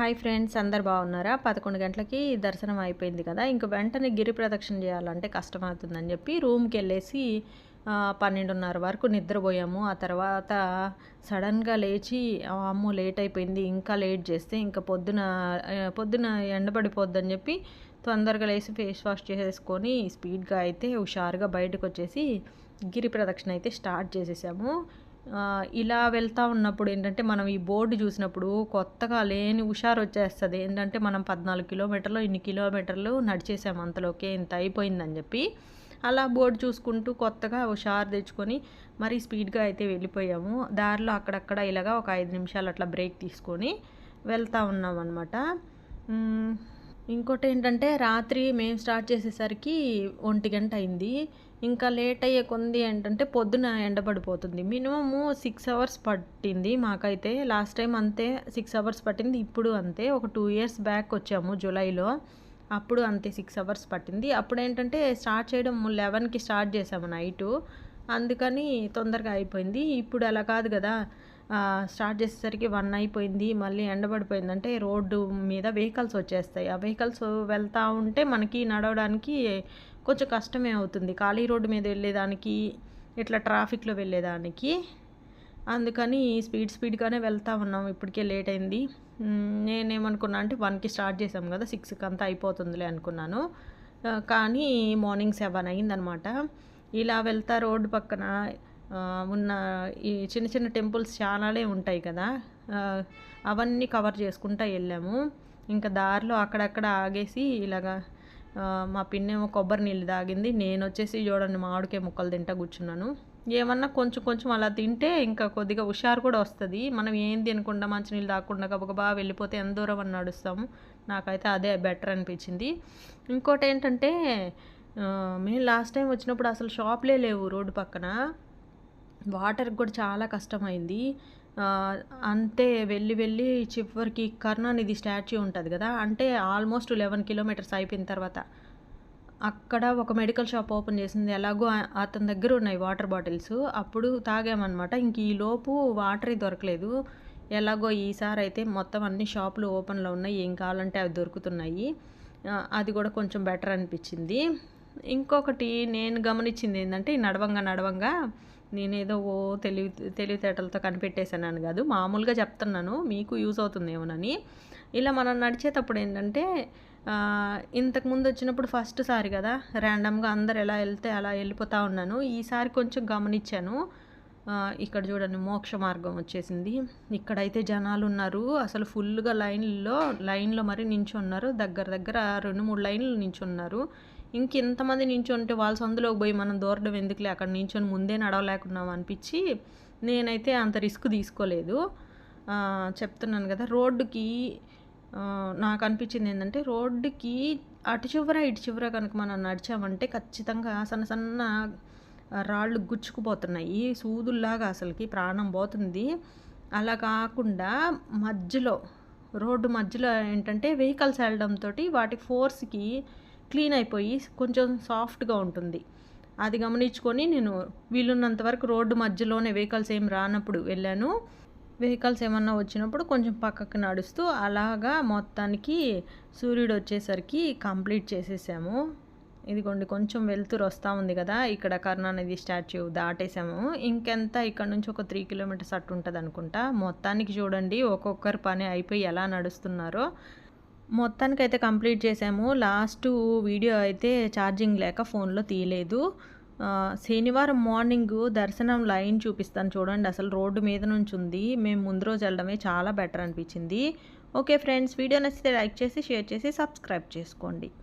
Hi friends అందరు బాగున్నారా? పదకొండు గంటలకి దర్శనం అయిపోయింది కదా. ఇంక వెంటనే గిరి ప్రదక్షిణ చేయాలంటే కష్టమవుతుందని చెప్పి రూమ్కి వెళ్ళేసి పన్నెండున్నర వరకు నిద్రపోయాము. ఆ తర్వాత సడన్గా లేచి అమ్మో లేట్ అయిపోయింది. ఇంకా లేట్ చేస్తే ఇంకా పొద్దున పొద్దున ఎండబడిపోద్దని చెప్పి తొందరగా లేచి ఫేస్ వాష్ చేసేసుకొని స్పీడ్గా అయితే హుషారుగా బయటకు వచ్చేసి గిరి ప్రదక్షిణ అయితే స్టార్ట్ చేసేసాము. ఇలా వెళ్తూ ఉన్నప్పుడు ఏంటంటే మనం ఈ బోర్డు చూసినప్పుడు కొత్తగా లేని హుషారు వచ్చేస్తుంది. ఏంటంటే మనం పద్నాలుగు కిలోమీటర్లు ఇన్ని కిలోమీటర్లు నడిచేసాము అంతలోకే ఇంత అయిపోయిందని చెప్పి అలా బోర్డు చూసుకుంటూ కొత్తగా హుషారు తెచ్చుకొని మరీ స్పీడ్గా అయితే వెళ్ళిపోయాము. దారిలో అక్కడక్కడ ఇలాగా ఒక ఐదు నిమిషాలు అట్లా బ్రేక్ తీసుకొని వెళ్తూ ఉన్నాం అనమాట ఇంకోటి ఏంటంటే రాత్రి మేము స్టార్ట్ చేసేసరికి ఒంటి గంట అయింది. ఇంకా లేట్ అయ్యే కొంది ఏంటంటే పొద్దున ఎండబడిపోతుంది. మినిమము సిక్స్ అవర్స్ పట్టింది మాకైతే. లాస్ట్ టైం అంతే సిక్స్ అవర్స్ పట్టింది. ఇప్పుడు అంతే. ఒక టూ ఇయర్స్ బ్యాక్ వచ్చాము జూలైలో. అప్పుడు అంతే సిక్స్ అవర్స్ పట్టింది. అప్పుడు ఏంటంటే స్టార్ట్ చేయడం లెవెన్కి స్టార్ట్ చేసాము నైటు. అందుకని తొందరగా అయిపోయింది. ఇప్పుడు అలా కాదు కదా. స్టార్ట్ చేసేసరికి వన్ అయిపోయింది మళ్ళీ ఎండబడిపోయిందంటే రోడ్డు మీద వెహికల్స్ వచ్చేస్తాయి. ఆ వెహికల్స్ వెళ్తూ ఉంటే మనకి నడవడానికి కొంచెం కష్టమే అవుతుంది. ఖాళీ రోడ్డు మీద వెళ్ళేదానికి ఇట్లా ట్రాఫిక్లో వెళ్ళేదానికి. అందుకని స్పీడ్ స్పీడ్గానే వెళ్తూ ఉన్నాం. ఇప్పటికే లేట్ అయింది. నేనేమనుకున్నా అంటే వన్కి స్టార్ట్ చేసాం కదా సిక్స్కి అంతా అయిపోతుందిలే అనుకున్నాను. కానీ మార్నింగ్ సెవెన్ అయిందనమాట. ఇలా వెళ్తా రోడ్డు పక్కన ఉన్న ఈ చిన్న చిన్న టెంపుల్స్ చాలానే ఉంటాయి కదా. అవన్నీ కవర్ చేసుకుంటూ వెళ్ళాము. ఇంకా దారిలో అక్కడక్కడ ఆగేసి ఇలాగా మా పిన్నేమో కొబ్బరి నీళ్ళు తాగింది. నేను వచ్చేసి చూడండి మామిడికే ముక్కలు తింటా కూర్చున్నాను. ఏమన్నా కొంచెం కొంచెం అలా తింటే ఇంకా కొద్దిగా హుషారు కూడా వస్తుంది. మనం ఏం తినకుండా మంచినీళ్ళు తాగకుండా గబగబా వెళ్ళిపోతే ఎంత దూరం అని నడుస్తాము నాకైతే అదే బెటర్ అనిపించింది. ఇంకోటి ఏంటంటే మేము లాస్ట్ టైం వచ్చినప్పుడు అసలు షాప్లే లేవు రోడ్డు పక్కన. వాటర్కి కూడా చాలా కష్టమైంది. అంతే వెళ్ళి వెళ్ళి చివరికి కర్ణానిధి స్టాచ్యూ ఉంటుంది కదా అంటే ఆల్మోస్ట్ లెవెన్ కిలోమీటర్స్ అయిపోయిన తర్వాత అక్కడ ఒక మెడికల్ షాప్ ఓపెన్ చేసింది. ఎలాగో అతని దగ్గర ఉన్నాయి వాటర్ బాటిల్స్. అప్పుడు తాగామన్నమాట. ఇంక ఈలోపు వాటరే దొరకలేదు. ఎలాగో ఈసారి అయితే మొత్తం అన్ని షాపులు ఓపెన్లో ఉన్నాయి. ఏం కావాలంటే అవి దొరుకుతున్నాయి. అది కూడా కొంచెం బెటర్ అనిపించింది. ఇంకొకటి నేను గమనించింది ఏంటంటే నడవంగా నడవంగా నేనేదో ఓ తెలివి తెలివితేటలతో కనిపెట్టేశాను కాదు మామూలుగా చెప్తున్నాను మీకు యూజ్ అవుతుందేమోనని. ఇలా మనం నడిచేటప్పుడు ఏంటంటే ఇంతకుముందు వచ్చినప్పుడు ఫస్ట్ సారి కదా ర్యాండమ్గా అందరు ఎలా వెళ్తే అలా వెళ్ళిపోతూ ఉన్నాను. ఈసారి కొంచెం గమనించాను. ఇక్కడ చూడండి మోక్ష మార్గం వచ్చేసింది. ఇక్కడైతే జనాలు ఉన్నారు. అసలు ఫుల్గా లైన్లో లైన్లో మరి నించున్నారు. దగ్గర దగ్గర రెండు మూడు లైన్లు నించున్నారు. ఇంకెంతమంది నించుంటే వాళ్ళ సందులోకి పోయి మనం దూరడం ఎందుకులే? అక్కడ నించొని ముందే నడవలేకున్నాం అనిపించి నేనైతే అంత రిస్క్ తీసుకోలేదు. చెప్తున్నాను కదా రోడ్డుకి నాకు అనిపించింది ఏంటంటే రోడ్డుకి అటు చివర ఇటు చివర కనుక మనం నడిచామంటే ఖచ్చితంగా సన్న సన్న రాళ్ళు గుచ్చుకుపోతున్నాయి. సూదుల్లాగా అసలుకి ప్రాణం పోతుంది. అలా కాకుండా మధ్యలో రోడ్డు మధ్యలో ఏంటంటే వెహికల్స్ వెళ్ళడంతో వాటి ఫోర్స్కి క్లీన్ అయిపోయి కొంచెం సాఫ్ట్గా ఉంటుంది. అది గమనించుకొని నేను వీలున్నంత వరకు రోడ్డు మధ్యలోనే వెహికల్స్ ఏం రానప్పుడు వెళ్ళాను. వెహికల్స్ ఏమన్నా వచ్చినప్పుడు కొంచెం పక్కకు నడుస్తూ అలాగా మొత్తానికి సూర్యుడు వచ్చేసరికి కంప్లీట్ చేసేసాము. ఇదిగోండి కొంచెం వెళ్తురు వస్తూ ఉంది కదా ఇక్కడ కరుణానిధి స్టాచ్యూ దాటేసాము. ఇంకెంత ఇక్కడ నుంచి ఒక త్రీ కిలోమీటర్స్ అట్టు ఉంటుంది అనుకుంటా మొత్తానికి చూడండి ఒక్కొక్కరి పని అయిపోయి ఎలా నడుస్తున్నారో. మొత్తానికి అయితే కంప్లీట్ చేసాము లాస్ట్ వీడియో అయితే ఛార్జింగ్ లేక ఫోన్లో తీయలేదు. శనివారం మార్నింగ్ దర్శనం లైన్ చూపిస్తాను చూడండి. అసలు రోడ్డు మీద నుంచి ఉంది. మేము ముందు రోజు వెళ్ళడమే చాలా బెటర్ అనిపించింది. ఓకే ఫ్రెండ్స్ వీడియో నచ్చితే లైక్ చేసి షేర్ చేసి సబ్స్క్రైబ్ చేసుకోండి.